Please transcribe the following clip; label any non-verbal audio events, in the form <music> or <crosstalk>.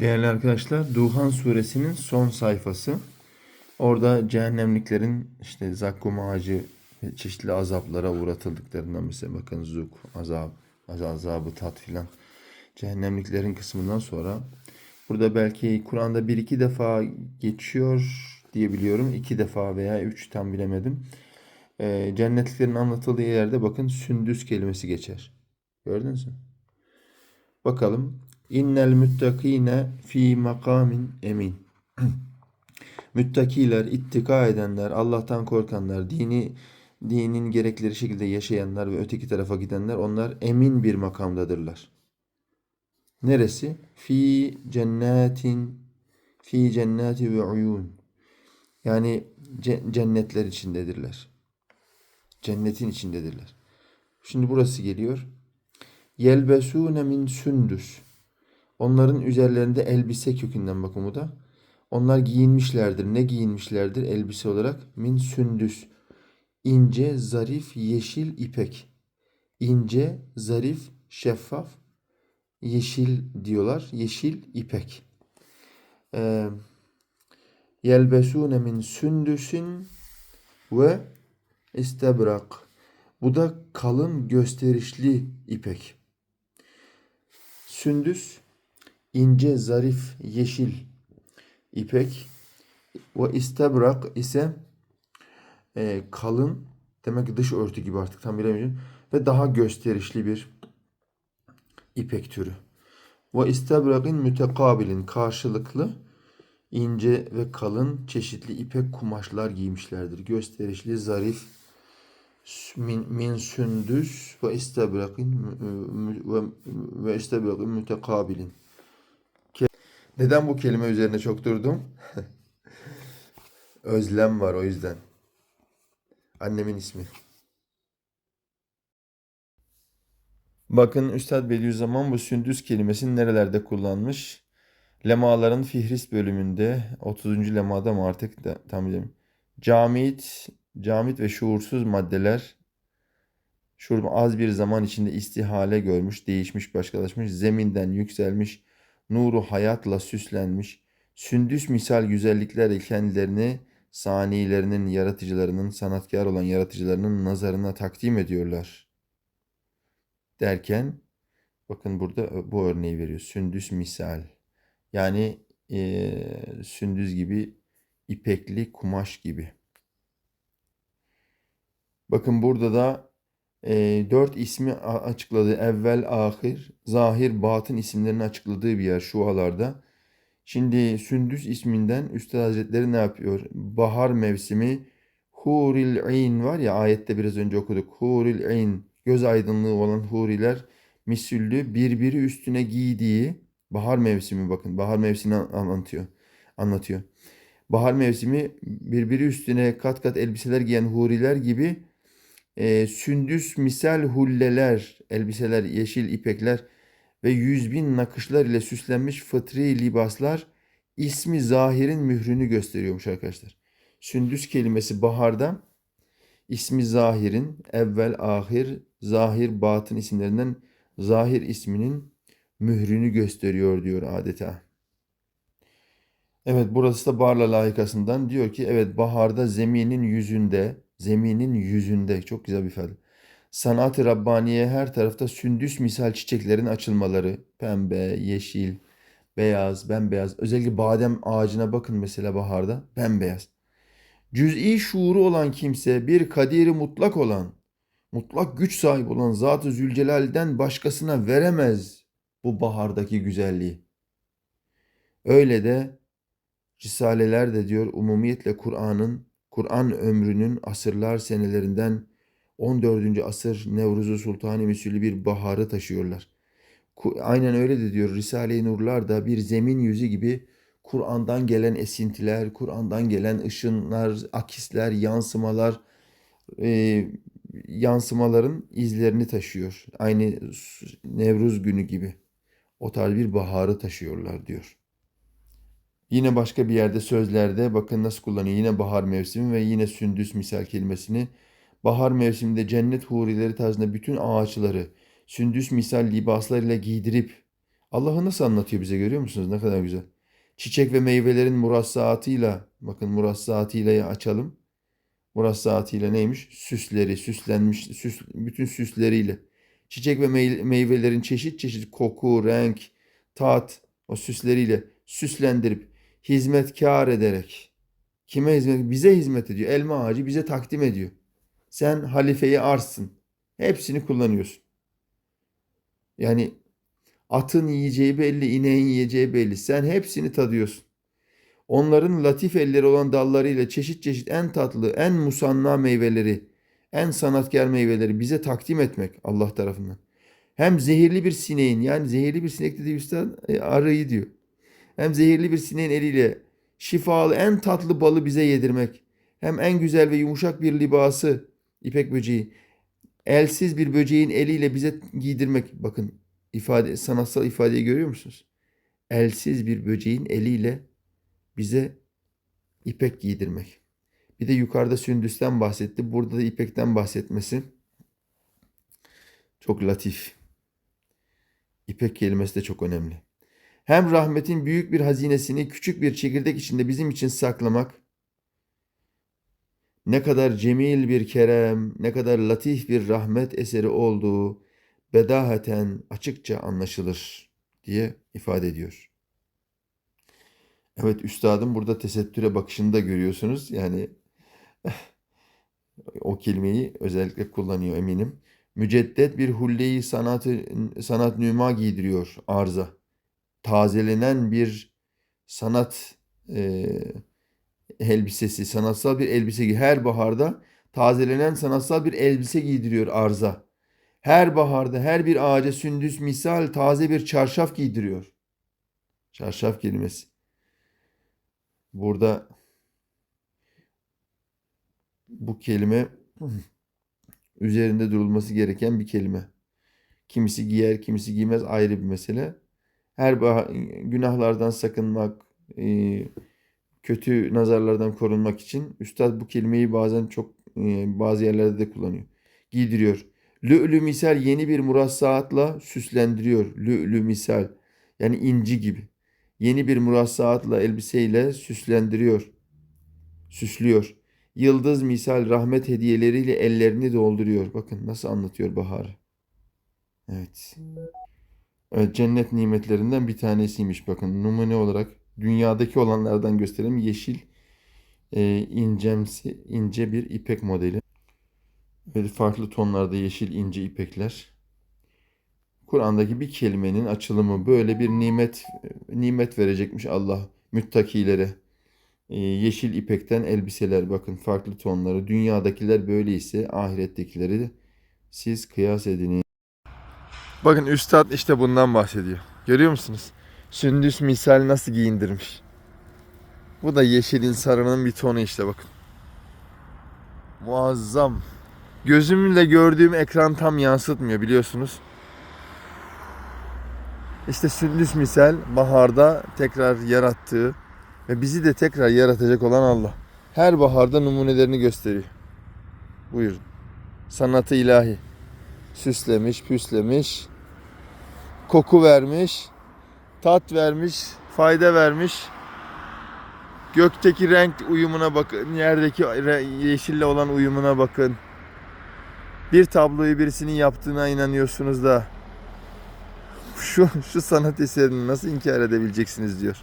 Değerli arkadaşlar, Duhan suresinin son sayfası. Orada cehennemliklerin işte zakkum ağacı çeşitli azaplara uğratıldıklarından mesela bakın zuk, azap, az- azabı tat filan. Cehennemliklerin kısmından sonra burada belki Kur'an'da bir iki defa geçiyor diye biliyorum. iki defa veya üç tam bilemedim. Ee, cennetliklerin anlatıldığı yerde bakın sündüs kelimesi geçer. Gördünüz mü? Bakalım. İnnel müttakine fi makamin emin. <clears throat> Müttakiler, ittika edenler, Allah'tan korkanlar, dini dinin gerekleri şekilde yaşayanlar ve öteki tarafa gidenler onlar emin bir makamdadırlar. Neresi? Fi cennetin fi cenneti ve uyun. Yani ce- cennetler içindedirler. Cennetin içindedirler. Şimdi burası geliyor. Yelbesune min sündüs. Onların üzerlerinde elbise kökünden bakın da. Onlar giyinmişlerdir. Ne giyinmişlerdir elbise olarak? Min sündüs. İnce, zarif, yeşil ipek. İnce, zarif, şeffaf, yeşil diyorlar. Yeşil ipek. Ee, Yelbesune min sündüsün ve istebrak. Bu da kalın gösterişli ipek. Sündüs ince, zarif, yeşil ipek ve istebrak ise e, kalın demek ki dış örtü gibi artık tam bilemeyeceğim ve daha gösterişli bir ipek türü. Ve istebrakin mütekabilin karşılıklı ince ve kalın çeşitli ipek kumaşlar giymişlerdir. Gösterişli, zarif, min, min sündüs ve istebrakin ve, ve istebrakin mütekabilin. Neden bu kelime üzerine çok durdum? <laughs> Özlem var o yüzden. Annemin ismi. Bakın Üstad Bediüzzaman bu sündüs kelimesini nerelerde kullanmış? Lemaların Fihrist bölümünde 30. lemada mı artık da, tam bilmiyorum. Camit, camit ve şuursuz maddeler şuur az bir zaman içinde istihale görmüş, değişmiş, başkalaşmış, zeminden yükselmiş, nuru hayatla süslenmiş, sündüs misal güzelliklerle kendilerini sanilerinin, yaratıcılarının, sanatkar olan yaratıcılarının nazarına takdim ediyorlar. Derken bakın burada bu örneği veriyor. Sündüs misal. Yani eee, sündüz gibi ipekli kumaş gibi. Bakın burada da eee, dört ismi açıkladığı evvel, ahir, zahir, batın isimlerini açıkladığı bir yer şualarda. Şimdi Sündüs isminden Üstad Hazretleri ne yapıyor? Bahar mevsimi Huril Ayn var ya ayette biraz önce okuduk. Huril Ayn göz aydınlığı olan huriler misüllü birbiri üstüne giydiği bahar mevsimi bakın bahar mevsimini an- anlatıyor. Anlatıyor. Bahar mevsimi birbiri üstüne kat kat elbiseler giyen huriler gibi e, sündüs misal hulleler, elbiseler, yeşil ipekler ve yüz bin nakışlar ile süslenmiş fıtri libaslar ismi zahirin mührünü gösteriyormuş arkadaşlar. Sündüs kelimesi baharda ismi zahirin evvel ahir zahir batın isimlerinden zahir isminin mührünü gösteriyor diyor adeta. Evet burası da Barla layıkasından diyor ki evet baharda zeminin yüzünde zeminin yüzünde çok güzel bir ifade. Sanat-ı Rabbaniye her tarafta sündüs misal çiçeklerin açılmaları pembe, yeşil, beyaz, bembeyaz. Özellikle badem ağacına bakın mesela baharda bembeyaz. Cüz'i şuuru olan kimse bir kadiri mutlak olan, mutlak güç sahibi olan Zat-ı Zülcelal'den başkasına veremez bu bahardaki güzelliği. Öyle de Risaleler de diyor umumiyetle Kur'an'ın, Kur'an ömrünün asırlar senelerinden 14. asır Nevruzu Sultani Müsülü bir baharı taşıyorlar. Aynen öyle de diyor Risale-i Nurlar da bir zemin yüzü gibi Kur'an'dan gelen esintiler, Kur'an'dan gelen ışınlar, akisler, yansımalar, e, yansımaların izlerini taşıyor. Aynı Nevruz günü gibi. O tarz bir baharı taşıyorlar diyor. Yine başka bir yerde sözlerde bakın nasıl kullanıyor. Yine bahar mevsimi ve yine sündüs misal kelimesini. Bahar mevsiminde cennet hurileri tarzında bütün ağaçları sündüs misal libaslar ile giydirip Allah'ı nasıl anlatıyor bize görüyor musunuz? Ne kadar güzel. Çiçek ve meyvelerin murassaatıyla, bakın murassaatıyla açalım. Murassaatıyla neymiş? Süsleri, süslenmiş, süs, bütün süsleriyle. Çiçek ve mey- meyvelerin çeşit çeşit koku, renk, tat, o süsleriyle süslendirip hizmetkar ederek. Kime hizmet? Bize hizmet ediyor. Elma ağacı bize takdim ediyor. Sen halifeyi arsın. Hepsini kullanıyorsun. Yani atın yiyeceği belli, ineğin yiyeceği belli. Sen hepsini tadıyorsun. Onların latif elleri olan dallarıyla çeşit çeşit en tatlı, en musanna meyveleri, en sanatkar meyveleri bize takdim etmek Allah tarafından. Hem zehirli bir sineğin yani zehirli bir sinek dediği üstad e, arıyı diyor. Hem zehirli bir sineğin eliyle şifalı en tatlı balı bize yedirmek. Hem en güzel ve yumuşak bir libası ipek böceği. Elsiz bir böceğin eliyle bize giydirmek. Bakın ifade sanatsal ifadeyi görüyor musunuz? Elsiz bir böceğin eliyle bize ipek giydirmek. Bir de yukarıda sündüsten bahsetti. Burada da ipekten bahsetmesi çok latif. İpek kelimesi de çok önemli. Hem rahmetin büyük bir hazinesini küçük bir çekirdek içinde bizim için saklamak, ne kadar cemil bir kerem, ne kadar latif bir rahmet eseri olduğu bedahaten açıkça anlaşılır diye ifade ediyor. Evet üstadım burada tesettüre bakışını da görüyorsunuz. Yani o kelimeyi özellikle kullanıyor eminim. Müceddet bir hulleyi sanatı, sanat nüma giydiriyor arza. Tazelenen bir sanat e, elbisesi, sanatsal bir elbise her baharda tazelenen sanatsal bir elbise giydiriyor arza. Her baharda her bir ağaca sündüs misal taze bir çarşaf giydiriyor. Çarşaf kelimesi. Burada bu kelime üzerinde durulması gereken bir kelime. Kimisi giyer, kimisi giymez ayrı bir mesele. Her günahlardan sakınmak, e, kötü nazarlardan korunmak için üstad bu kelimeyi bazen çok e, bazı yerlerde de kullanıyor. Giydiriyor. Lü'lü misal yeni bir murassaatla süslendiriyor. Lü'lü misal yani inci gibi. Yeni bir murassaatla elbiseyle süslendiriyor. Süslüyor. Yıldız misal rahmet hediyeleriyle ellerini dolduruyor. Bakın nasıl anlatıyor baharı. Evet. Evet cennet nimetlerinden bir tanesiymiş bakın. Numune olarak dünyadaki olanlardan gösterelim. Yeşil e, incemsi ince bir ipek modeli. Böyle farklı tonlarda yeşil ince ipekler. Kur'an'daki bir kelimenin açılımı böyle bir nimet nimet verecekmiş Allah müttakilere. Ee, yeşil ipekten elbiseler bakın farklı tonları. Dünyadakiler böyleyse ahirettekileri siz kıyas edin. Bakın üstad işte bundan bahsediyor. Görüyor musunuz? Sündüs misal nasıl giyindirmiş. Bu da yeşilin sarının bir tonu işte bakın. Muazzam. Gözümle gördüğüm ekran tam yansıtmıyor biliyorsunuz. İşte sündüs misal baharda tekrar yarattığı ve bizi de tekrar yaratacak olan Allah. Her baharda numunelerini gösteriyor. Buyurun. Sanatı ilahi. Süslemiş, püslemiş. Koku vermiş. Tat vermiş. Fayda vermiş. Gökteki renk uyumuna bakın. Yerdeki yeşille olan uyumuna bakın. Bir tabloyu birisinin yaptığına inanıyorsunuz da şu şu sanat eserini nasıl inkar edebileceksiniz diyor.